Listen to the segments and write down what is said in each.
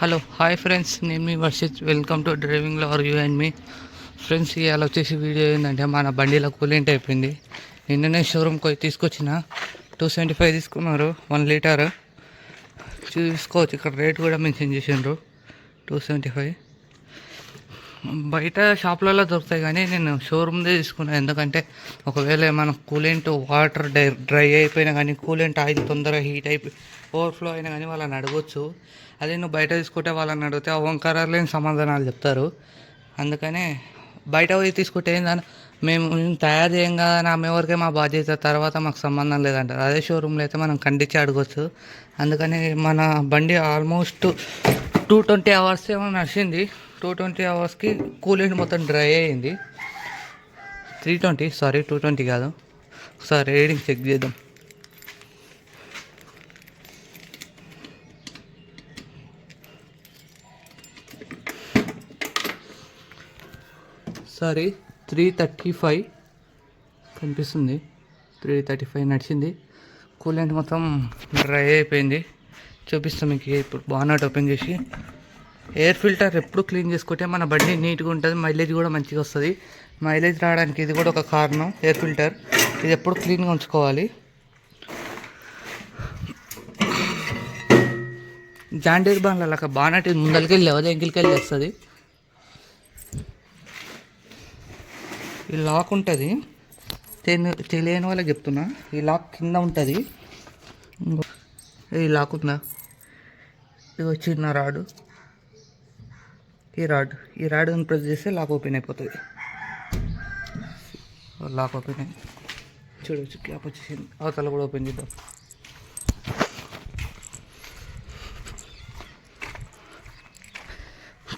Hello hi friends నేను మీ Varshith. Welcome to driving lover you and me friends ఇవాళ వచ్చేసి video ఏంటంటే మన బండిలో కూలింట్ అయిపోయింది. నిన్ననే షోరూమ్కి పోయి తీసుకొచ్చిన. టూ సెవెంటీ ఫైవ్ తీసుకున్నారు. వన్ లీటర్ చూసుకోవచ్చు. ఇక్కడ రేట్ కూడా మెన్షన్ చేసిండ్రు. టూ సెవెంటీ ఫైవ్ బయట షాప్లలో దొరుకుతాయి కానీ నేను షోరూమ్దే తీసుకున్నాను ఎందుకంటే ఒకవేళ మన కూలెంట్ వాటర్ డ్రై డ్రై అయిపోయినా కానీ కూలెంట్ ఆయిల్ తొందరగా హీట్ అయిపోయి ఓవర్ఫ్లో అయినా కానీ వాళ్ళని అడగొచ్చు. అదే నువ్వు బయట తీసుకుంటే వాళ్ళని అడిగితే ఓంకారాలు లేని సమాధానాలు చెప్తారు. అందుకనే బయట పోయి తీసుకుంటే ఏందని మేము తయారు చేయం కదా నా ఎవరికే మా బాధ్యత తర్వాత మాకు సంబంధం లేదంటారు అదే షోరూమ్లో అయితే మనం ఖండించి అడగవచ్చు అందుకని మన బండి ఆల్మోస్ట్ టూ ట్వంటీ అవర్స్ ఏమో నడిచింది. టూ ట్వంటీ అవర్స్కి కూలింగ్ మొత్తం డ్రై అయ్యింది three twenty sorry two twenty కాదు. సారీ రీడింగ్ చెక్ చేద్దాం. సారీ త్రీ థర్టీ ఫైవ్ కనిపిస్తుంది. త్రీ థర్టీ ఫైవ్ నడిచింది కూలెంట్ మొత్తం డ్రై అయిపోయింది. చూపిస్తాం మీకు ఇప్పుడు బానట్ ఓపెన్ చేసి. ఎయిర్ ఫిల్టర్ ఎప్పుడు క్లీన్ చేసుకుంటే మన బండి నీట్గా ఉంటుంది మైలేజ్ కూడా మంచిగా వస్తుంది. మైలేజ్ రావడానికి ఇది కూడా ఒక కారణం ఎయిర్ ఫిల్టర్. ఇది ఎప్పుడు క్లీన్గా ఉంచుకోవాలి. జాండీర్ బాన్ల లాగా ఇది ముందరికి వెళ్ళి లేదా ఎంకిలికి వెళ్ళి వస్తుంది ఈ లాక్ ఉంటుంది. తెలియని వాళ్ళకి చెప్తున్నా. ఈ లాక్ కింద ఉంటుంది. ఈ లాక్ ఉందా? ఇది చిన్న రాడు. ఈ రాడ్ ఈ రాడ్ ప్రెస్ చేస్తే లాక్ ఓపెన్ అయిపోతుంది. లాక్ ఓపెన్ అయింది చూడవచ్చు క్యాప్ వచ్చేసింది. అవతల కూడా ఓపెన్ చేద్దాం.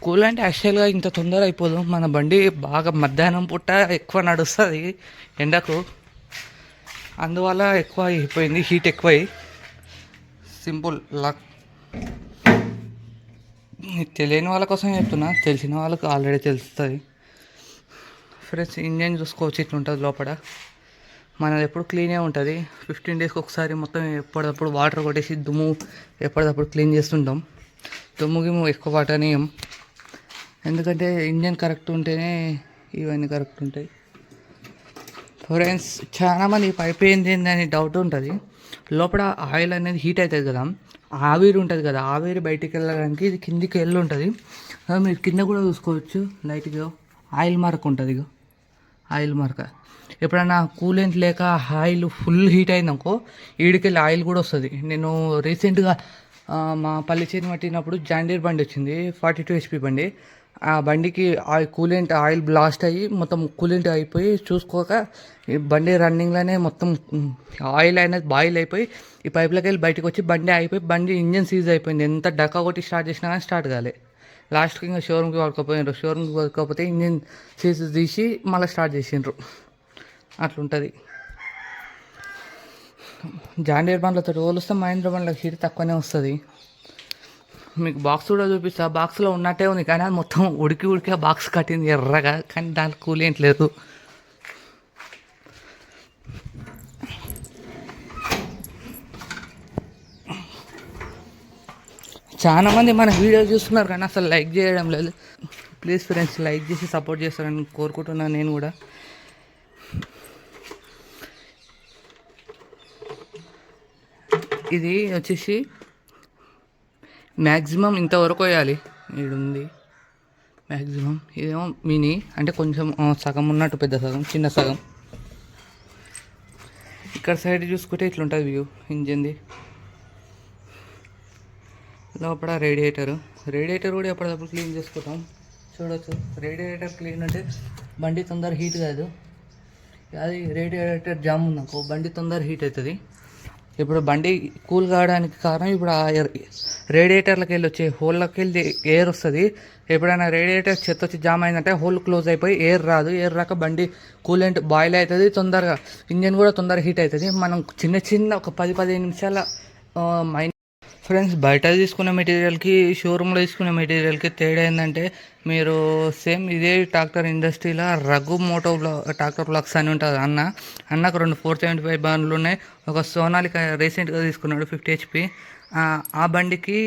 కూల్ అంటే యాక్చువల్గా ఇంత తొందర అయిపోదు. మన బండి బాగా మధ్యాహ్నం పూట ఎక్కువ నడుస్తుంది ఎండకు. అందువల్ల ఎక్కువ అయిపోయింది హీట్ ఎక్కువై. సింపుల్ లక్ తెలియని వాళ్ళ కోసం చెప్తున్నా. తెలిసిన వాళ్ళకు ఆల్రెడీ తెలుస్తుంది. ఫ్రెండ్స్ ఇంజన్ చూసుకోవచ్చు ఇట్లా ఉంటుంది లోపల. మనది ఎప్పుడు క్లీనే ఉంటుంది. ఫిఫ్టీన్ డేస్కి ఒకసారి మొత్తం ఎప్పటికప్పుడు వాటర్ కొట్టేసి దుమ్ము ఎప్పటికప్పుడు క్లీన్ చేస్తుంటాం. దుమ్ము గిమ్ము ఎక్కువ పట్టనీయం ఎందుకంటే ఇంజన్ కరెక్ట్ ఉంటేనే ఇవన్నీ కరెక్ట్ ఉంటాయి. ఫ్రెండ్స్ చాలామంది పైప్ ఏంది అని డౌట్ ఉంటుంది. లోపల ఆయిల్ అనేది హీట్ అవుతుంది కదా. ఆవిరి ఉంటుంది కదా. ఆవిరి బయటికి వెళ్ళడానికి ఇది కిందికి వెళ్ళి ఉంటుంది మీరు కింద కూడా చూసుకోవచ్చు. లైట్గా ఆయిల్ మార్క్ ఉంటుంది ఇగో. Oil mark. ఎప్పుడైనా కూలెంట్ లేక ఆయిల్ ఫుల్ హీట్ అయిందనుకో ఈడికెళ్ళి ఆయిల్ కూడా వస్తుంది. నేను రీసెంట్గా మా పల్లి చేను పట్టినప్పుడు జాండీర్ బండి వచ్చింది. ఫార్టీ టూ హెచ్పి బండి. ఆ బండికి ఆ కూలెంట్ ఆయిల్ బ్లాస్ట్ అయ్యి మొత్తం కూలెంట్ అయిపోయి చూసుకోక ఈ బండి రన్నింగ్లోనే మొత్తం ఆయిల్ అనేది బాయిల్ అయిపోయి ఈ పైప్లోకి వెళ్ళి బయటకు వచ్చి బండి అయిపోయి బండి ఇంజన్ సీజ్ అయిపోయింది. ఎంత డక్కా కొట్టి స్టార్ట్ చేసినా కానీ స్టార్ట్ కాలే. లాస్ట్కి ఇంకా షోరూమ్కి పడుకోపోయినారు. షోరూమ్కి పడుకోకపోతే ఇంజన్ సీజ్ తీసి మళ్ళీ స్టార్ట్ చేసిండ్రు. అట్లుంటుంది. జాండీర్ బండ్లతో పోలిస్తే మహేంద్ర బండ్లకు హీట్ తక్కువనే వస్తుంది. మీకు బాక్స్ కూడా చూపిస్తా. బాక్స్లో ఉన్నట్టే ఉంది కానీ అది మొత్తం ఉడికి ఉడికి ఆ బాక్స్ కట్టింది ఎర్రగా. కానీ దానికి కూలేంట్ లేదు. చాలా మంది మన వీడియో చూస్తున్నారు కానీ అసలు లైక్ చేయడం లేదు. ప్లీజ్ ఫ్రెండ్స్ లైక్ చేసి సపోర్ట్ చేస్తారని కోరుకుంటున్నాను నేను కూడా. ఇది వచ్చేసి మ్యాక్సిమం ఇంతవరకు వేయాలి. ఉంది మ్యాక్సిమం ఇదేమో మినీ అంటే కొంచెం సగం ఉన్నట్టు పెద్ద సగం చిన్న సగం. ఇక్కడ సైడ్ చూసుకుంటే ఇట్లుంటుంది వ్యూ ఇంజిన్ది. లోపల రేడియేటరు రేడియేటర్ కూడా ఎప్పటికప్పుడు క్లీన్ చేసుకుంటాం. చూడొచ్చు. రేడియేటర్ క్లీన్ అంటే బండి తొందర హీట్ కాదు. అది రేడియేటర్ జామ్ ఉందనుకో బండి తొందర హీట్ అవుతుంది. ఇప్పుడు బండి కూల్ కావడానికి కారణం ఇప్పుడు ఆ ఎయిర్ రేడియేటర్లకి వెళ్ళి వచ్చే హోల్లోకి వెళ్ళి ఎయిర్ వస్తుంది. ఎప్పుడైనా రేడియేటర్ చెత్త వచ్చి జామ్ అయిందంటే హోల్ క్లోజ్ అయిపోయి ఎయిర్ రాదు. ఎయిర్ రాక బండి కూలెంట్ బాయిల్ అవుతుంది. తొందరగా ఇంజన్ కూడా తొందరగా హీట్ అవుతుంది. మనం చిన్న చిన్న ఒక పది పదిహేను నిమిషాల మైండ్ ఫ్రెండ్స్ బయట తీసుకునే మెటీరియల్కి షోరూంలో తీసుకునే మెటీరియల్కి తేడా ఏంటంటే మీరు సేమ్ ఇదే ట్రాక్టర్ ఇండస్ట్రీలో రఘు మోటో బ్లా ట్రాక్టర్ బ్లాక్స్ అని ఉంటుంది. అన్న అన్నకు రెండు ఫోర్ సెవెంటీ ఫైవ్ బండ్లు ఉన్నాయి. ఒక సోనాలిక రీసెంట్గా తీసుకున్నాడు ఫిఫ్టీ హెచ్పి ఆ బండికి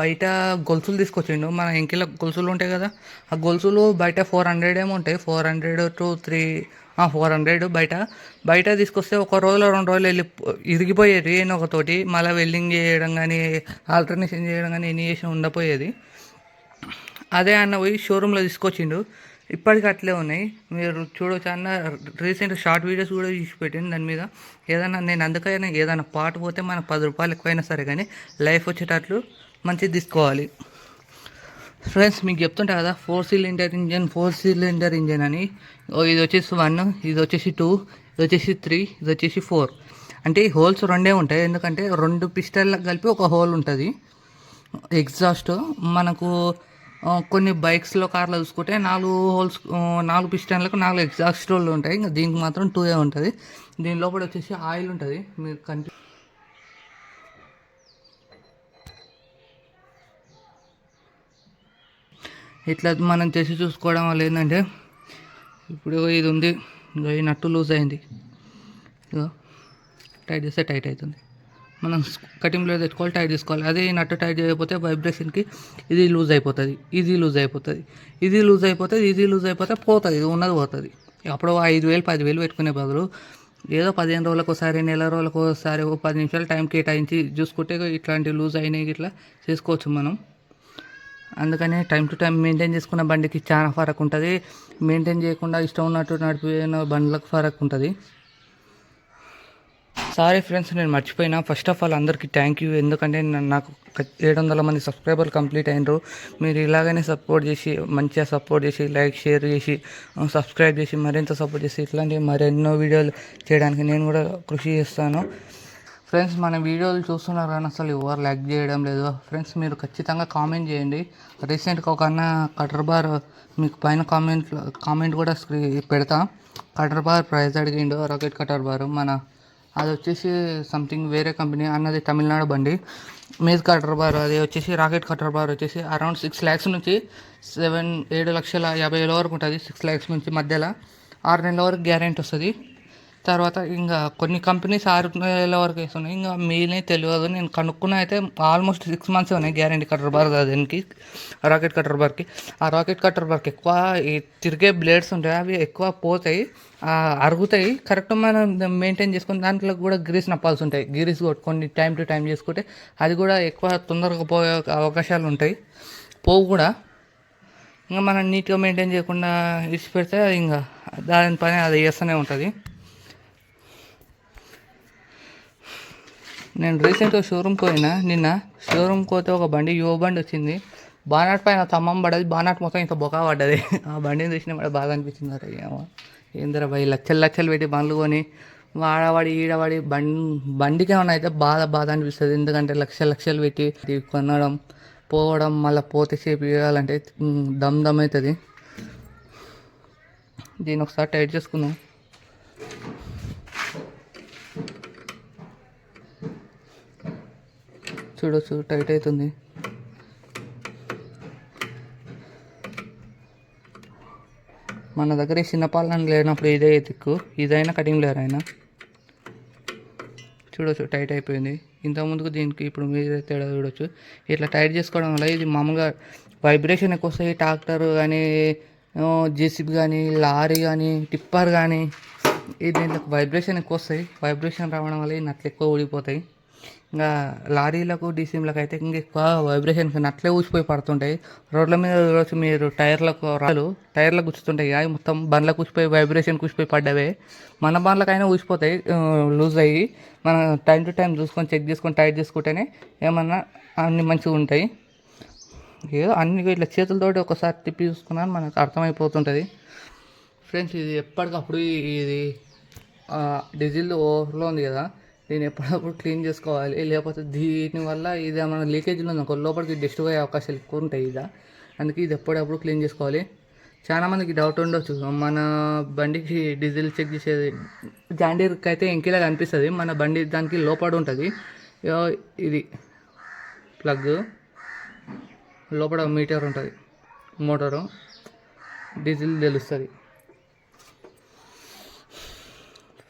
బయట గొలుసులు తీసుకొచ్చిండు. మన ఎంకిల గొలుసులు ఉంటాయి కదా ఆ గొలుసులు బయట ఫోర్ హండ్రెడ్ ఏమో ఉంటాయి. Four hundred to three four hundred బయట. బయట తీసుకొస్తే ఒక రోజులో రెండు రోజులు వెళ్ళి ఇరిగిపోయేది ఏదో ఒకతోటి. మళ్ళీ వెల్డింగ్ చేయడం కానీ ఆల్టర్నేషన్ చేయడం కానీ ఎన్ని చేసి ఉండపోయేది. అదే అన్న పోయి షోరూంలో తీసుకొచ్చిండు. ఇప్పటికి అట్లే ఉన్నాయి. మీరు చూడవచ్చు అన్న రీసెంట్ షార్ట్ వీడియోస్ కూడా తీసి పెట్టింది దాని మీద. ఏదైనా నేను అందుకైనా ఏదైనా పాట పోతే మన పది రూపాయలు ఎక్కువైనా సరే కానీ లైఫ్ వచ్చేటట్లు మంచిది తీసుకోవాలి. ఫ్రెండ్స్ మీకు చెప్తుంటా కదా four cylinder engine four cylinder engine అని. ఇది వచ్చేసి వన్ ఇది వచ్చేసి టూ ఇది వచ్చేసి త్రీ ఇది వచ్చేసి ఫోర్. అంటే ఈ హోల్స్ రెండే ఉంటాయి. ఎందుకంటే రెండు పిస్టల్లకు కలిపి ఒక హోల్ ఉంటుంది. ఎగ్జాస్ట్ మనకు కొన్ని బైక్స్లో కార్లో చూసుకుంటే నాలుగు హోల్స్ నాలుగు పిస్టన్లకు నాలుగు ఎగ్జాస్ట్ హోల్ ఉంటాయి. ఇంకా దీనికి మాత్రం టూ ఏ ఉంటుంది. దీని లోపల వచ్చేసి ఆయిల్ ఉంటుంది. మీరు కంటి ఇట్లా మనం చేసి చూసుకోవడం వల్ల ఏంటంటే ఇప్పుడు ఇది ఉంది ఇగో ఈ నట్టు లూజ్ అయింది. ఇగో టైట్ చేస్తే టైట్ అవుతుంది మనం కటింగ్ బ్లేడ్ తెచ్చుకోవాలి టైట్ చేసుకోవాలి. అదే ఈ నట్టు టైట్ చేయకపోతే వైబ్రేషన్కి ఇది లూజ్ అయిపోతుంది ఇది లూజ్ అయిపోతుంది ఇది లూజ్ అయిపోతుంది ఇది లూజ్ అయిపోతే పోతుంది ఇది ఉన్నది పోతుంది. అప్పుడు ఐదు వేలు పదివేలు పెట్టుకునే బదులు ఏదో పదిహేను రోజులకు ఒకసారి నెల రోజులకు ఒకసారి ఒక పది నిమిషాలు టైం కేటాయించి చూసుకుంటే ఇట్లాంటి లూజ్ అయినాయి ఇట్లా చేసుకోవచ్చు మనం. అందుకని టైం టు టైం మెయింటైన్ చేసుకున్న బండికి చాలా ఫరక్ ఉంటుంది. మెయింటైన్ చేయకుండా ఇష్టం ఉన్నట్టు నడిపిన బండ్లకు ఫరక్ ఉంటుంది. సారీ ఫ్రెండ్స్ నేను మర్చిపోయినా. ఫస్ట్ ఆఫ్ ఆల్ అందరికీ థ్యాంక్ యూ ఎందుకంటే నాకు ఏడు వందల మంది సబ్స్క్రైబర్లు కంప్లీట్ అయినరు. మీరు ఇలాగనే సపోర్ట్ చేసి మంచిగా సపోర్ట్ చేసి లైక్ షేర్ చేసి సబ్స్క్రైబ్ చేసి మరింత సపోర్ట్ చేసి ఇట్లాంటి మరెన్నో వీడియోలు చేయడానికి నేను కూడా కృషి చేస్తాను. ఫ్రెండ్స్ మన వీడియోలు చూస్తున్నారు కానీ అసలు ఎవరు లైక్ చేయడం లేదు. ఫ్రెండ్స్ మీరు ఖచ్చితంగా కామెంట్ చేయండి. రీసెంట్గా ఒక అన్న కటర్ బార్ మీకు పైన కామెంట్ కామెంట్ కూడా స్క్రీ పెడతా. కటర్ బార్ ప్రైజ్ అడిగిండు రాకెట్ కటర్ బార్. మన అది వచ్చేసి సంథింగ్ వేరే కంపెనీ అన్నది తమిళనాడు బండి. మేజ్ కటర్ బార్ అది వచ్చేసి రాకెట్ కటర్ బార్ వచ్చేసి అరౌండ్ సిక్స్ ల్యాక్స్ నుంచి సెవెన్ ఏడు లక్షల యాభై వేల వరకు ఉంటుంది సిక్స్ ల్యాక్స్ నుంచి మధ్యలో. ఆరు నెలల వరకు గ్యారెంటీ వస్తుంది. తర్వాత ఇంకా కొన్ని కంపెనీస్ ఆరు నెలల వరకు వేస్తున్నాయి. ఇంకా మీనే తెలియదు. నేను కనుక్కున్న అయితే ఆల్మోస్ట్ సిక్స్ మంత్స్ ఉన్నాయి గ్యారంటీ కట్టర్ బార్ దానికి రాకెట్ కట్టర్ బార్కి. ఆ రాకెట్ కట్టర్ బార్కి ఎక్కువ ఈ తిరిగే బ్లేడ్స్ ఉంటాయి. అవి ఎక్కువ పోతాయి అరుగుతాయి. కరెక్ట్ మనం మెయింటైన్ చేసుకుని దాంట్లో కూడా గ్రీస్ నప్పాల్సి ఉంటాయి. గ్రీస్ కొట్టుకొని టైం టు టైం చేసుకుంటే అది కూడా ఎక్కువ తొందరగా పోయే అవకాశాలు ఉంటాయి. పోవు కూడా. ఇంకా మనం నీట్గా మెయింటైన్ చేయకుండా ఇడిచిపెడితే ఇంకా దాని పని అది చేస్తూనే ఉంటుంది. నేను రీసెంట్గా షోరూమ్కి పోయినా నిన్న షోరూమ్కి పోతే ఒక బండి యువ బండి వచ్చింది. బానాట్ పైన తమ్మం పడ్డది బానాట్ మొత్తం ఇంత బొకా పడ్డది. ఆ బండిని చూసిన కూడా బాగా అనిపించింది. అరే ఏమో ఏందిరా భయ్ లక్షలు లక్షలు పెట్టి బండ్లు కొని వాడవాడి ఈడవాడి బండి బండికి ఏమైనా అయితే బాధ బాధ అనిపిస్తుంది. ఎందుకంటే లక్షలు లక్షలు పెట్టి కొనడం పోవడం మళ్ళీ పోతే సేపు ఇవ్వాలంటే దమ్ దమ్ అవుతుంది. దీన్ని ఒకసారి టైట్ చేసుకుందాం. చూడొచ్చు టైట్ అవుతుంది మన దగ్గర ఈ చిన్నపాలన లేనప్పుడు ఇదే ఎత్తుక్కు ఇదైనా కటింగ్ లేరు అయినా. చూడొచ్చు టైట్ అయిపోయింది. ఇంతకుముందుకు దీనికి ఇప్పుడు మీరే తేడా చూడొచ్చు. ఇట్లా టైట్ చేసుకోవడం వల్ల ఇది మామూలుగా వైబ్రేషన్ ఎక్కువ వస్తాయి ట్రాక్టర్ కానీ జేసీబీ కానీ లారీ కానీ టిప్పర్ కానీ ఇది దీంట్లో వైబ్రేషన్ ఎక్కువ వస్తాయి వైబ్రేషన్ రావడం వల్ల ఈ నట్లు ఎక్కువ ఊడిపోతాయి. ఇంకా లారీలకు డీసీఎంలకు అయితే ఇంకా ఎక్కువ వైబ్రేషన్ అట్లే ఊసిపోయి పడుతుంటాయి. రోడ్ల మీద రోజు మీరు టైర్లకు రాళ్ళు టైర్లకు గుచ్చుతుంటాయి. అవి మొత్తం బండ్లకు ఊసిపోయి వైబ్రేషన్ కూసిపోయి పడ్డవే. మన బండ్లకైనా ఊసిపోతాయి లూజ్ అయ్యి. మనం టైం టు టైం చూసుకొని చెక్ చేసుకొని టైట్ చేసుకుంటేనే ఏమన్నా అన్ని మంచిగా ఉంటాయి. ఏదో అన్ని ఇట్లా చేతులతోటి ఒకసారి తిప్పి చూసుకున్నాను మనకు అర్థమైపోతుంటుంది. ఫ్రెండ్స్ ఇది ఎప్పటికప్పుడు ఇది డీజిల్ ఓవర్లో ఉంది కదా. దీన్ని ఎప్పుడప్పుడు క్లీన్ చేసుకోవాలి. లేకపోతే దీని వల్ల ఇది ఏమైనా లీకేజ్లో ఉంది? అనుకో లోపలికి డస్ట్ అయ్యే అవకాశాలు ఎక్కువ ఉంటాయి ఇదా? అందుకే ఇది ఎప్పుడప్పుడు క్లీన్ చేసుకోవాలి. చాలా మందికి డౌట్ ఉండొచ్చు. మన బండికి డీజిల్ చెక్ చేసేది జాండీర్కి అయితే ఎంకిలా కనిపిస్తుంది మన బండి దానికి లోపల ఉంటుంది. ఇది ప్లగ్ లోపల మీటర్ ఉంటుంది. మోటారు డీజిల్ తెలుస్తుంది.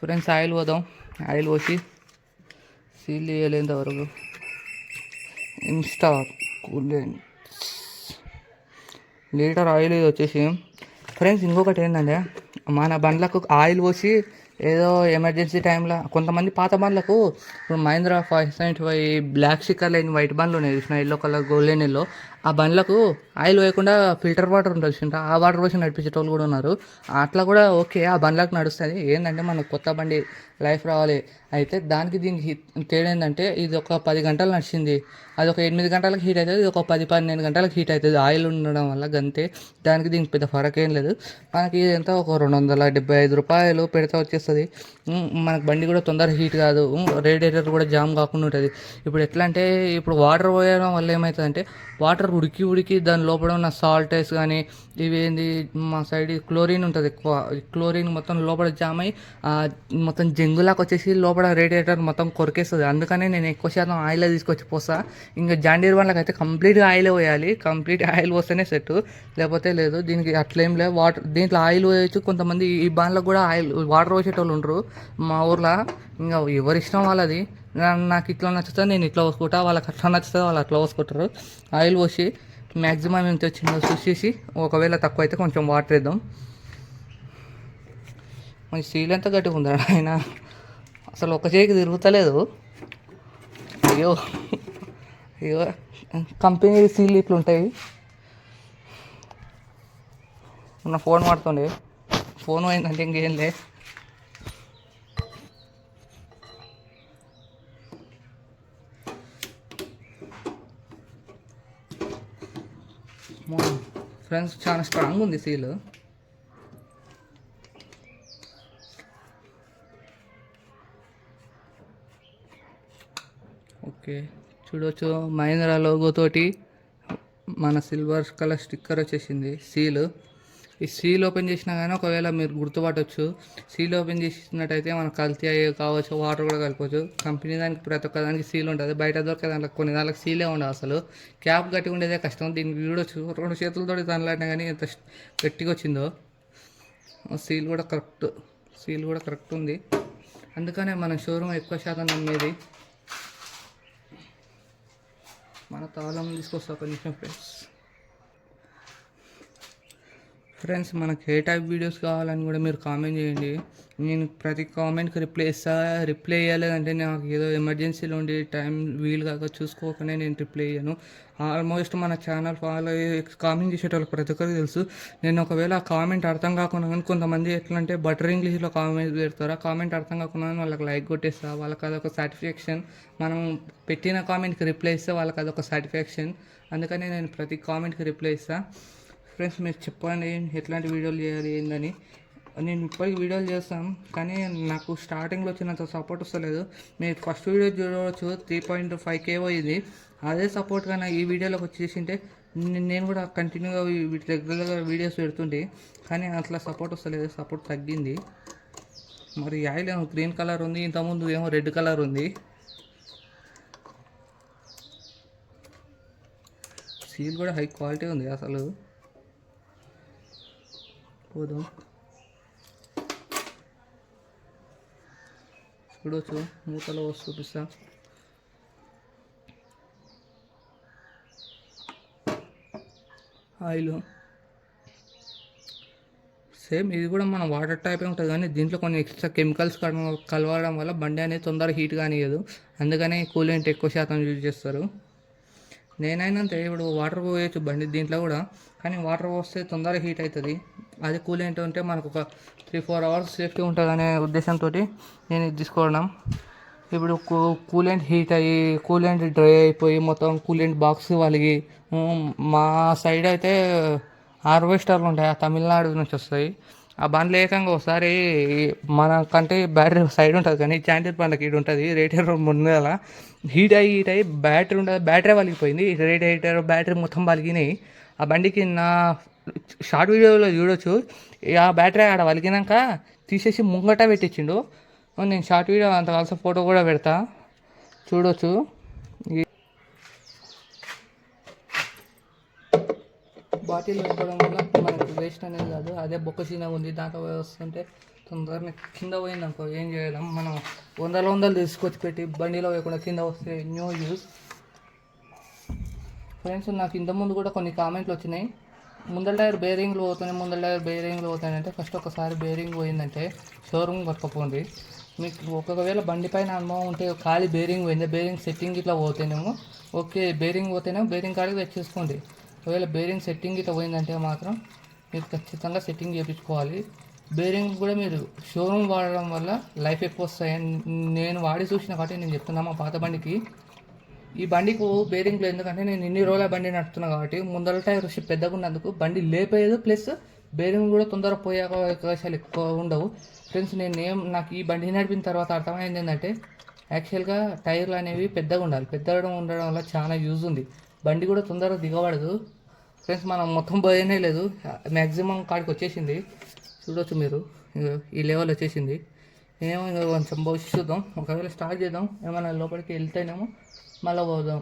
ఫ్రెండ్స్ ఆయిల్ పోదాం. ఆయిల్ పోసి సీల్ చేయలేంత వరకు. ఇన్స్టా కూలెంట్ లీటర్ ఆయిల్ ఇది వచ్చేసి. ఫ్రెండ్స్ ఇంకొకటి ఏంటంటే మన బండ్లకు ఆయిల్ పోసి ఏదో ఎమర్జెన్సీ టైంలో కొంతమంది పాత బండ్లకు ఇప్పుడు Mahindra five seventy five black sticker లేని వైట్ బండ్లు ఉన్నాయి. చూసిన ఎల్లో కలర్ గోల్డెన్ ఎల్లో ఆ బండ్లకు ఆయిల్ వేయకుండా ఫిల్టర్ వాటర్ ఉంటుంది ఆ వాటర్ పోసి నడిపించేటోళ్ళు కూడా ఉన్నారు. అట్లా కూడా ఓకే ఆ బండ్లకు నడుస్తుంది. ఏంటంటే మనకు కొత్త బండి లైఫ్ రావాలి. అయితే దానికి దీనికి తేడా ఏంటంటే ఇది ఒక పది గంటలు నడిచింది. అది ఒక ఎనిమిది గంటలకు హీట్ అవుతుంది. ఇది ఒక పది పన్నెండు గంటలకు హీట్ అవుతుంది. ఆయిల్ ఉండడం వల్ల గంతే. దానికి దీనికి పెద్ద ఫరక్ ఏం లేదు. మనకి ఎంత? ఒక రెండు వందల డెబ్బై ఐదు రూపాయలు పెడితే వచ్చేస్తుంది. మనకు బండి కూడా తొందరగా హీట్ కాదు. రేడియేటర్ కూడా జామ్ కాకుండా ఉంటుంది. ఇప్పుడు ఎట్లా అంటే ఇప్పుడు వాటర్ పోయడం వల్ల ఏమవుతుందంటే వాటర్ ఉడికి ఉడికి దాని లోపల ఉన్న సాల్టేస్ కానీ ఇవేంది మా సైడ్ క్లోరిన్ ఉంటుంది ఎక్కువ. క్లోరిన్ మొత్తం లోపల జామ్ అయ్యి మొత్తం జంగులాగా వచ్చేసి లోపల రేడియేటర్ మొత్తం కొరికేస్తుంది. అందుకనే నేను ఎక్కువ శాతం ఆయిల్ తీసుకొచ్చి పోస్తా. ఇంకా జాండీర్ వాళ్ళకి అయితే కంప్లీట్గా ఆయిల్ పోయాలి. కంప్లీట్ ఆయిల్ పోస్తేనే సెట్ లేకపోతే లేదు దీనికి అట్లేం లేదు వాటర్ దీంట్లో ఆయిల్ పోయచ్చు. కొంతమంది ఈ బాన్లకు కూడా ఆయిల్ వాటర్ పోసేటోళ్ళు ఉండరు. మా ఊర్లో ఇంకా ఎవరి ఇష్టం వాళ్ళది. నాకు ఇట్లా నచ్చుతుంది నేను ఇట్లా పోసుకుంటా వాళ్ళకి అట్లా నచ్చుతుంది వాళ్ళు అట్లా పోసుకుంటారు. ఆయిల్ పోసి మ్యాక్సిమం ఎంత వచ్చిందో చూసేసి ఒకవేళ తక్కువ అయితే కొంచెం వాటర్ వేద్దాం. మరి సీల్ ఎంత గట్టిగా ఉందా ఆయన? అసలు ఒక చేయికి తిరుగుతలేదు. అయ్యో. అయ్యో. కంపెనీ సీల్ ఇట్లా ఉంటాయి. ఉన్న ఫోన్ వాడుతుండే ఫోన్ అయిందంటే ఇంకేం లేదు ఫ్రెండ్స్ చాలా స్ట్రాంగ్ ఉంది సీల్ ఓకే చూడవచ్చు మహేంద్ర లోగో తోటి మన సిల్వర్ కలర్ స్టిక్కర్ వచ్చేసింది సీల్ ఈ సీల్ ఓపెన్ చేసినా కానీ ఒకవేళ మీరు గుర్తుపట్టవచ్చు సీల్ ఓపెన్ చేసినట్టయితే మనకు కల్తీ అయ్యే కావచ్చు వాటర్ కూడా కలపవచ్చు. కంపెనీ దానికి ప్రతి ఒక్క దానికి సీల్ ఉంటుంది. బయట దొరికే దాంట్లో కొన్ని దాంట్లో సీలే ఉండదు అసలు. క్యాప్ గట్టి ఉండేదే కష్టం. దీనికి చూడొచ్చు రెండు చేతులతో దానిలాడినా కానీ ఎంత గట్టిగా వచ్చిందో. సీల్ కూడా కరెక్ట్ సీల్ కూడా కరెక్ట్ ఉంది. అందుకనే మన షోరూమ్ ఎక్కువ శాతం నమ్మేది. మన తాళం తీసుకొస్తా ఒక నిమిషం ఫ్రెండ్స్. ఫ్రెండ్స్ మనకి ఏ టైప్ వీడియోస్ కావాలని కూడా మీరు కామెంట్ చేయండి. నేను ప్రతి కామెంట్కి రిప్లై ఇస్తా రిప్లై ఇవ్వలేదంటే నాకు ఏదో ఎమర్జెన్సీలో ఉండి టైం వీలు కాక చూసుకోకనే నేను రిప్లై చేయను ఆల్మోస్ట్ మన ఛానల్ ఫాలో కామెంట్ చేసేటోళ్ళకి ప్రతి ఒక్కరికి తెలుసు. నేను ఒకవేళ ఆ కామెంట్ అర్థం కాకుండా కానీ కొంతమంది ఎట్లా అంటే బటర్ ఇంగ్లీష్లో కామెంట్ పెడతారు? ఆ కామెంట్ అర్థం కాకుండా కానీ వాళ్ళకి లైక్ కొట్టేస్తా వాళ్ళకి అదొక సాటిస్ఫాక్షన్ మనం పెట్టిన కామెంట్కి రిప్లై ఇస్తే వాళ్ళకి అదొక సాటిస్ఫాక్షన్ అందుకని నేను ప్రతి కామెంట్కి రిప్లై ఇస్తాను ఫ్రెండ్స్ మీరు చెప్పండి ఎట్లాంటి వీడియోలు చేయాలి ఏందని. నేను ఇప్పటికి వీడియోలు చేస్తాను కానీ నాకు స్టార్టింగ్లో వచ్చినంత సపోర్ట్ వస్తలేదు. మీరు ఫస్ట్ వీడియో చూడవచ్చు త్రీ పాయింట్ ఫైవ్ కే పోయింది. అదే సపోర్ట్ కన్నా ఈ వీడియోలోకి వచ్చేసింటే నేను నేను కూడా కంటిన్యూగా రెగ్యులర్గా వీడియోస్ పెడుతుంటే కానీ అట్లా సపోర్ట్ వస్తలేదు సపోర్ట్ తగ్గింది. మరి ఆయిల్ ఏమో గ్రీన్ కలర్ ఉంది ఇంతకుముందు ఏమో రెడ్ కలర్ ఉంది. సీల్ కూడా హై క్వాలిటీ ఉంది అసలు. పోదాం. చూడవచ్చు మూతలో వస్తు చూపిస్తా. ఆయిల్. సేమ్ ఇది కూడా మన వాటర్ టైప్ ఉంటుంది కానీ దీంట్లో కొన్ని ఎక్స్ట్రా కెమికల్స్ కలవడం వల్ల బండి అనేది తొందరగా హీట్ కానియదు అందుకనే కూలెంట్ ఎక్కువ శాతం యూజ్ చేస్తారు. నేనైనంత ఇప్పుడు వాటర్ పోయచ్చు బండి దీంట్లో కూడా కానీ వాటర్ పోస్తే తొందరగా హీట్ అవుతుంది అదే కూలెంట్ ఉంటే మనకు ఒక త్రీ ఫోర్ అవర్స్ సేఫ్టీ ఉంటుంది అనే ఉద్దేశంతో నేను ఇది తీసుకోవడం. ఇప్పుడు కూల్ కూలెంట్ హీట్ అయ్యి కూలెంట్ డ్రై అయిపోయి మొత్తం కూలెంట్ బాక్స్ వాళ్ళకి మా సైడ్ అయితే హార్వెస్టర్లు ఉంటాయి ఆ తమిళనాడు నుంచి వస్తాయి. ఆ బండ్లు ఏకంగా ఒకసారి మనకంటే బ్యాటరీ సైడ్ ఉంటుంది కానీ చాంటీర్ బండ్లకి ఇటు ఉంటుంది రేడియేటర్ ముందర హీట్ అయ్యి హీట్ అయ్యి బ్యాటరీ ఉంటుంది బ్యాటరీ వలిగిపోయింది. రేడియేటర్ బ్యాటరీ మొత్తం పలిగినాయి ఆ బండికి నా షార్ట్ వీడియోలో చూడొచ్చు. ఆ బ్యాటరీ ఆడ వలిగినాక తీసేసి ముంగట పెట్టించిండు. నేను షార్ట్ వీడియో అంత కలిసి ఫోటో కూడా పెడతా. చూడొచ్చు. బాటిల్ పెట్టుకోవడం వల్ల మనకి వేస్ట్ అనేది కాదు. అదే బొక్క చిన్న ఉంది దాంట్లో వస్తుంటే తొందరగా కింద పోయింది అనుకో ఏం చేయడం మనం వందల వందలు తీసుకొచ్చి పెట్టి బండిలో పోయకుండా కింద వస్తే న్యూ యూస్ ఫ్రెండ్స్ నాకు ఇంతకుముందు కూడా కొన్ని కామెంట్లు వచ్చినాయి. ముందల టైర్ బేరింగ్లు పోతున్నాయి ముందల టైర్ బేరింగ్లు పోతున్నాయి అంటే ఫస్ట్ ఒకసారి బేరింగ్ పోయిందంటే షోరూమ్ పట్టుకపోండి మీకు ఒకవేళ బండి పైన అనుభవం ఉంటే ఖాళీ బేరింగ్ పోయింది. బేరింగ్ సెట్టింగ్ ఇట్లా పోతేనేమో ఓకే బేరింగ్ పోతేనేమో బేరింగ్ కాడికి తెచ్చేసుకోండి. ఒకవేళ బేరింగ్ సెట్టింగ్ ఇట్లా పోయిందంటే మాత్రం మీరు ఖచ్చితంగా సెట్టింగ్ చేయించుకోవాలి బేరింగ్ కూడా మీరు షోరూమ్ వాడడం వల్ల లైఫ్ ఎక్కువ వస్తాయి నేను వాడి చూసిన కాబట్టి నేను చెప్తున్నా మా పాత బండికి. ఈ బండికి బేరింగ్లు ఎందుకంటే నేను ఇన్ని రోజుల బండి నడుపుతున్నా కాబట్టి ముందర టైర్ పెద్దగా ఉన్నందుకు బండి లేపేయదు. ప్లస్ బేరింగ్ కూడా తొందర పోయే అవకాశాలు ఎక్కువ ఉండవు. ఫ్రెండ్స్ నేను ఏం నాకు ఈ బండి నడిపిన తర్వాత అర్థమైంది ఏంటంటే యాక్చువల్గా టైర్లు అనేవి పెద్దగా ఉండాలి. పెద్దగా ఉండడం వల్ల చాలా యూజ్ ఉంది. బండి కూడా తొందరగా దిగబడదు. ఫ్రెండ్స్ మనం మొత్తం పోయనే లేదు. మ్యాక్సిమం కాడికి వచ్చేసింది. చూడొచ్చు మీరు. ఈ లెవెల్ వచ్చేసింది. ఏమో ఇంకా కొంచెం భవిష్యత్ చూద్దాం. ఒకవేళ స్టార్ట్ చేద్దాం. ఏమైనా లోపలికి వెళ్తేనేమో మళ్ళీ పోదాం.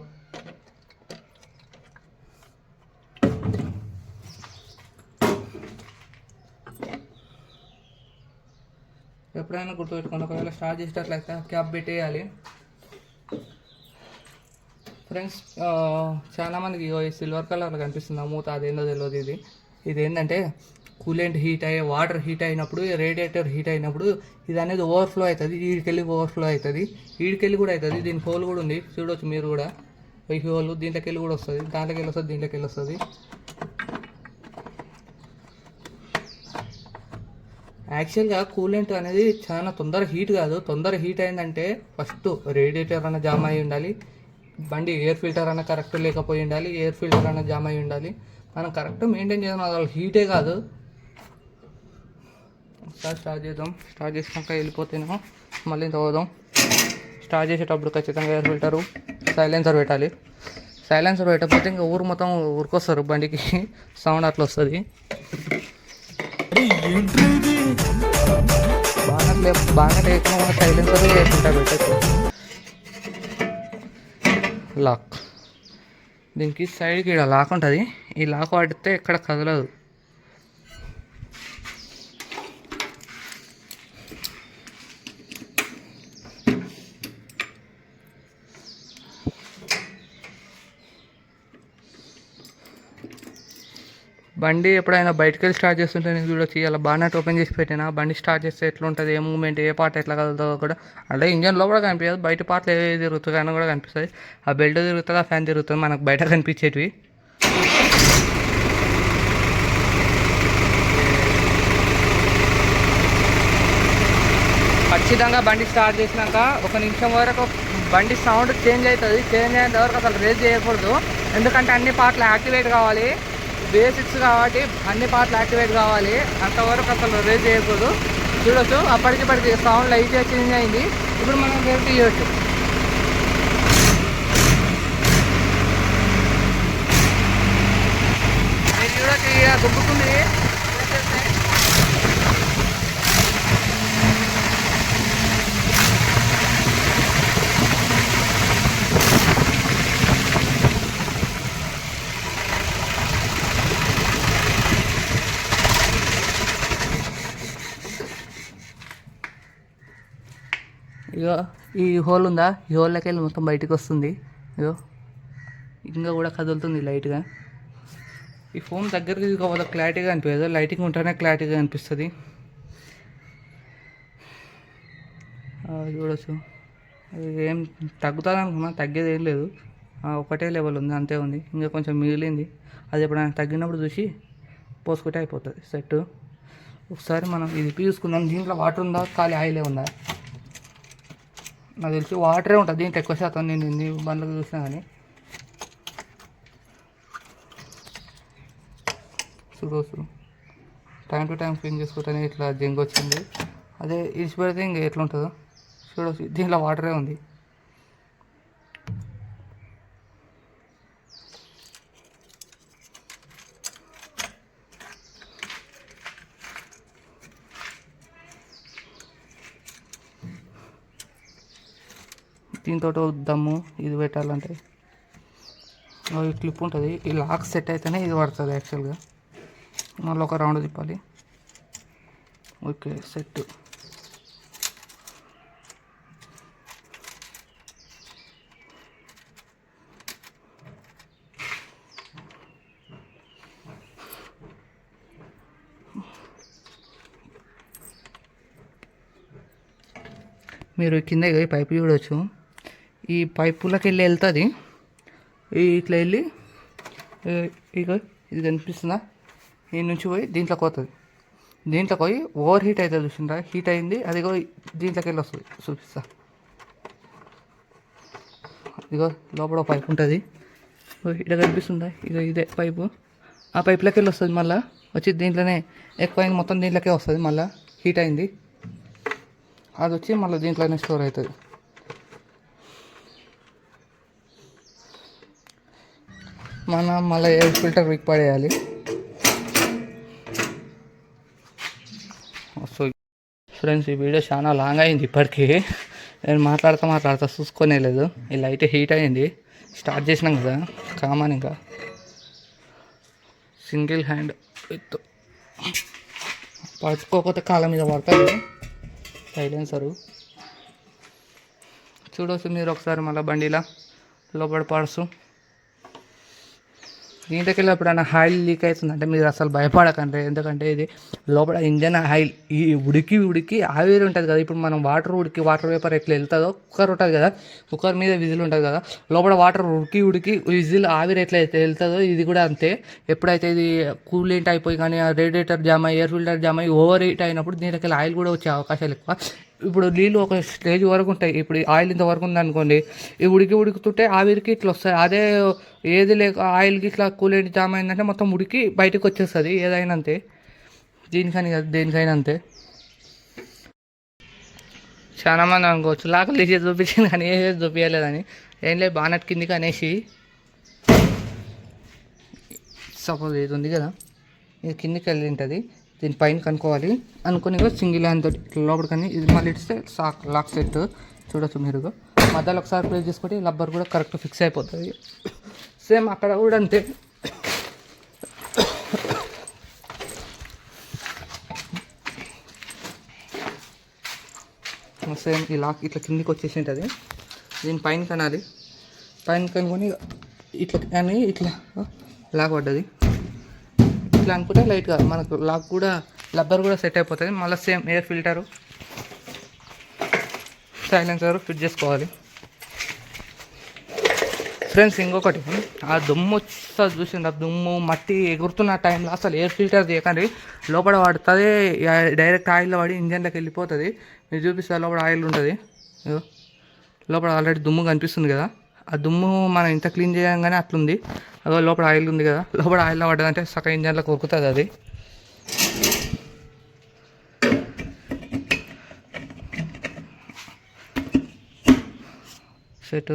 ఎప్పుడైనా గుర్తుపెట్టుకోండి ఒకవేళ స్టార్ట్ చేసేటట్లయితే క్యాప్ పెట్టేయాలి ఫ్రెండ్స్ చాలామందికి ఈ సిల్వర్ కలర్ కనిపిస్తుంది ఆ మూత అదేందో తెలియదు ఇది. ఇది ఏంటంటే కూలెంట్ హీట్ అయ్యే వాటర్ హీట్ అయినప్పుడు రేడియేటర్ హీట్ అయినప్పుడు ఇది అనేది ఓవర్ఫ్లో అవుతుంది వీడికెళ్ళి ఓవర్ఫ్లో అవుతుంది. వీడికెళ్ళి కూడా అవుతుంది. దీని హోల్ కూడా ఉంది. చూడవచ్చు మీరు కూడా. ఈ హోల్ దీంట్లోకి వెళ్ళి కూడా వస్తుంది. దాంట్లోకి వెళ్ళి వస్తుంది దీంట్లోకి వెళ్ళి వస్తుంది. యాక్చువల్గా కూలెంట్ అనేది చాలా తొందర హీట్ కాదు. తొందర హీట్ అయిందంటే ఫస్ట్ రేడియేటర్ అన్న జామ్ అయి ఉండాలి. బండి ఎయిర్ ఫిల్టర్ అన్న కరెక్ట్ లేకపోయి ఉండాలి. ఎయిర్ ఫిల్టర్ అన్న జామ్ అయి ఉండాలి. మనం కరెక్ట్ మెయింటైన్ చేయడం అసలు హీటే కాదు. ఒకసారి స్టార్ట్ చేద్దాం. స్టార్ట్ చేసినాక వెళ్ళిపోతేనేమో మళ్ళీ తవ్వుదాం. స్టార్ట్ చేసేటప్పుడు ఖచ్చితంగా ఎయిర్ ఫిల్టరు సైలెన్సర్ పెట్టాలి. సైలెన్సర్ పెట్టకపోతే ఇంకా ఊరు మొత్తం ఊరుకొస్తారు బండికి. సౌండ్ అట్లా వస్తుంది. బాగా లే బాగా లేకుండా సైలెన్సర్ లేకుండా పెట్టచ్చు. లాక్. దీనికి సైడ్కి ఇక్కడ లాక్ ఉంటుంది. ఈ లాక్ వాడితే ఎక్కడ కదలదు. బండి ఎప్పుడైనా బయటకు వెళ్ళి స్టార్ట్ చేస్తుంటే నేను చూడొచ్చు. ఇలా బానట్ ఓపెన్ చేసి పెట్టినా బండి స్టార్ట్ చేస్తే ఎట్లా ఉంటుంది ఏ మూమెంట్ ఏ పార్ట్ ఎట్లా కదులుతుందో కూడా. అంటే ఇంజన్లో కూడా కనిపించదు బయట పార్ట్లు ఏ తిరుగుతుందో కూడా కనిపిస్తుంది. ఆ బెల్ట్ తిరుగుతుంది ఆ ఫ్యాన్ తిరుగుతుంది మనకు బయట కనిపించేటివి. ఖచ్చితంగా బండి స్టార్ట్ చేసినాక ఒక నిమిషం వరకు బండి సౌండ్ చేంజ్ అవుతుంది. చేంజ్ అయిన వరకు అసలు రేజ్ చేయకూడదు. ఎందుకంటే అన్ని పార్ట్లు యాక్టివేట్ కావాలి. బేసిక్స్ కాబట్టి అన్ని పార్ట్లు యాక్టివేట్ కావాలి. అంతవరకు అసలు రేజ్ చేయకూడదు. చూడొచ్చు. అప్పటికిప్పటికి సౌండ్ లైట్గా చేంజ్ అయింది. ఇప్పుడు మనం రేస్ చేయొచ్చు? మీరు చూడొచ్చు ఇక దుబ్బుతుంది ఇగో ఈ హోల్ ఉందా? ఈ హోల్లోకి వెళ్ళి మొత్తం బయటికి వస్తుంది. ఇగో ఇంకా కూడా కదులుతుంది లైట్గా. ఈ ఫోన్ దగ్గరికి తీసుకోవాలి క్లారిటీగా అనిపించదు లైటింగ్ ఉంటేనే క్లారిటీగా అనిపిస్తుంది. చూడొచ్చు ఏం తగ్గుతుంది అనుకున్నా తగ్గేది ఏం లేదు. ఒకటే లెవెల్ ఉంది అంతే ఉంది. ఇంకా కొంచెం మిగిలింది. అది ఎప్పుడైనా తగ్గినప్పుడు చూసి పోసుకుంటే అయిపోతుంది. సెట్ ఒకసారి మనం ఇది తీసుకుందాం దీంట్లో వాటర్ ఉందా? ఖాళీ ఆయిలే ఉందా? నాకు తెలిసి వాటరే ఉంటుంది దీంట్లో ఎక్కువ శాతం నేను ఎన్ని బండ్లకు చూసినా కానీ. చూడవచ్చు టైం టు టైం క్లీన్ చేసుకుంటేనే ఇట్లా జింగ్ వచ్చింది. అదే ఇడిచి ఇంకా ఎట్లా ఉంటుందో చూడవచ్చు దీంట్లో వాటరే ఉంది. దీంతో దమ్ము ఇది పెట్టాలంటే. ఈ క్లిప్ ఉంటుంది. ఈ లాక్ సెట్ అయితేనే ఇది పడుతుంది యాక్చువల్గా. మళ్ళీ ఒక రౌండ్ తిప్పాలి. Okay set. మీరు కింద పైపు చూడవచ్చు ఈ పైపులకి వెళ్ళి వెళ్తుంది ఇట్లా వెళ్ళి ఇక ఇది కనిపిస్తుందా? ఈ నుంచి పోయి దీంట్లోకి పోతుంది. దీంట్లోకి పోయి ఓవర్ హీట్ అవుతుంది చూసిందా హీట్ అయింది అదిగో దీంట్లోకి వెళ్ళి వస్తుంది. చూపిస్తా. ఇదిగో లోపల ఒక పైప్ ఉంటుంది. ఇక్కడ కనిపిస్తుందా? ఇక ఇదే పైపు. ఆ పైపులోకి వెళ్ళి వస్తుంది మళ్ళీ. వచ్చి దీంట్లోనే ఎక్కువైంది మొత్తం దీంట్లోకే వస్తుంది మళ్ళీ. హీట్ అయింది. అది వచ్చి మళ్ళీ దీంట్లోనే స్టోర్ అవుతుంది మనం మళ్ళీ ఎయిర్ ఫిల్టర్ విక్ పడేయాలి. సో ఫ్రెండ్స్ ఈ వీడియో చాలా లాంగ్ అయింది ఇప్పటికీ. నేను మాట్లాడుతూ మాట్లాడుతూ చూసుకునే లేదు. ఈ లైట్ హీట్ అయింది. స్టార్ట్ చేసినాం కదా కామన్ ఇంకా. సింగిల్ హ్యాండ్ విత్ పట్టుకోకపోతే కాళ్ళ మీద పడుతుంది సైలెన్సరు చూడవచ్చు మీరు ఒకసారి మళ్ళీ బండిలా లోపల పడుసు దీంట్లోకి వెళ్ళి ఎప్పుడైనా ఆయిల్ లీక్ అవుతుందంటే మీరు అసలు భయపడకండి. ఎందుకంటే ఇది లోపల ఇంజన్ ఆయిల్ ఈ ఉడికి ఉడికి ఆవిరి ఉంటుంది కదా ఇప్పుడు మనం వాటర్ ఉడికి వాటర్ వేపర్ ఎట్లా వెళ్తుందో కుక్కర్ ఉంటుంది కదా కుక్కర్ మీద విజిల్ ఉంటుంది కదా లోపల వాటర్ ఉడికి ఉడికి విజిల్ ఆవిరి ఎట్లా అయితే వెళ్తుందో ఇది కూడా అంతే. ఎప్పుడైతే ఇది కూలింట్ అయిపోయి కానీ రేడియేటర్ జామ్ అయ్యి ఎయిర్ ఫిల్టర్ జామ్ అయ్యి ఓవర్ హీట్ అయినప్పుడు దీనికి ఆయిల్ కూడా వచ్చే అవకాశాలు ఎక్కువ. ఇప్పుడు నీళ్ళు ఒక స్టేజ్ వరకు ఉంటాయి. ఇప్పుడు ఆయిల్ ఇంత వరకు ఉందనుకోండి ఈ ఉడికి ఉడుకుతుంటే ఆవిరికి ఇట్లా వస్తాయి అదే ఏది లేక ఆయిల్కి ఇట్లా కూలేంటి జామ్ అయిందంటే మొత్తం ఉడికి బయటకు వచ్చేస్తుంది ఏదైనా అంతే. దీనికని దేనికైనా అంతే. చాలా మంది అనుకోవచ్చు లాకలు తీసి చూపించింది కానీ ఏ చూపించలేదని. ఏం లేదు బానట్ కిందికి అనేసి సపోజ్ ఇది ఉంది కదా ఇది కిందికి వెళ్ళి ఉంటుంది దీని పైన కనుక్కోవాలి. అనుకుని కూడా సింగిల్ హ్యాండ్ తోటి ఇట్లా లోపల ఇది మళ్ళీ ఇస్తే సాక్ లాక్ సెట్. చూడొచ్చు మీరు మధ్యలో ఒకసారి ప్లేస్ చేసుకుంటే లబ్బర్ కూడా కరెక్ట్ ఫిక్స్ అయిపోతుంది. సేమ్ అక్కడ కూడా అంతే. సేమ్ ఈ లాక్ ఇట్లా కిందికి వచ్చేసి ఉంటుంది దీని పైన కనాలి. పైన కనుకొని ఇట్లా కానీ ఇట్లా లాక్ పడ్డది. ఇట్లా అనుకుంటే లైట్గా మనకు లాక్ కూడా లబ్బర్ కూడా సెట్ అయిపోతుంది. మళ్ళీ same air filter silencer fit చేసుకోవాలి. ఫ్రెండ్స్ ఇంకొకటి. ఆ దుమ్ము వస్తుంది చూసింది ఆ దుమ్ము మట్టి ఎగురుతున్న టైంలో అసలు ఎయిర్ ఫిల్టర్ చేయకండి. లోపల పడుతుంది డైరెక్ట్ ఆయిల్లో పడి ఇంజన్లోకి వెళ్ళిపోతుంది. మీరు చూపిస్తారు లోపల ఆయిల్ ఉంటుంది. లోపల ఆల్రెడీ దుమ్ము కనిపిస్తుంది కదా. ఆ దుమ్ము మనం ఇంత క్లీన్ చేయగానే అట్లుంది. అదో లోపల ఆయిల్ ఉంది కదా. లోపల ఆయిల్లో పడ్డదంటే సగం ఇంజన్లో కొరుకుతుంది అది. సెట్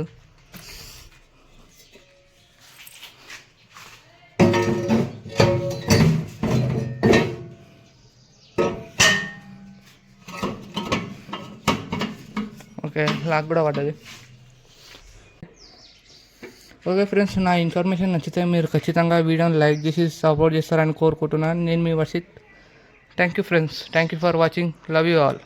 లాక్ కూడా పడ్డది. ఓకే ఫ్రెండ్స్ నా ఇన్ఫర్మేషన్ నచ్చితే మీరు ఖచ్చితంగా వీడియోని లైక్ చేసి సపోర్ట్ చేస్తారని కోరుకుంటున్నాను. నేను మీ Varshith. Thank you friends. Thank you for watching. Love you all.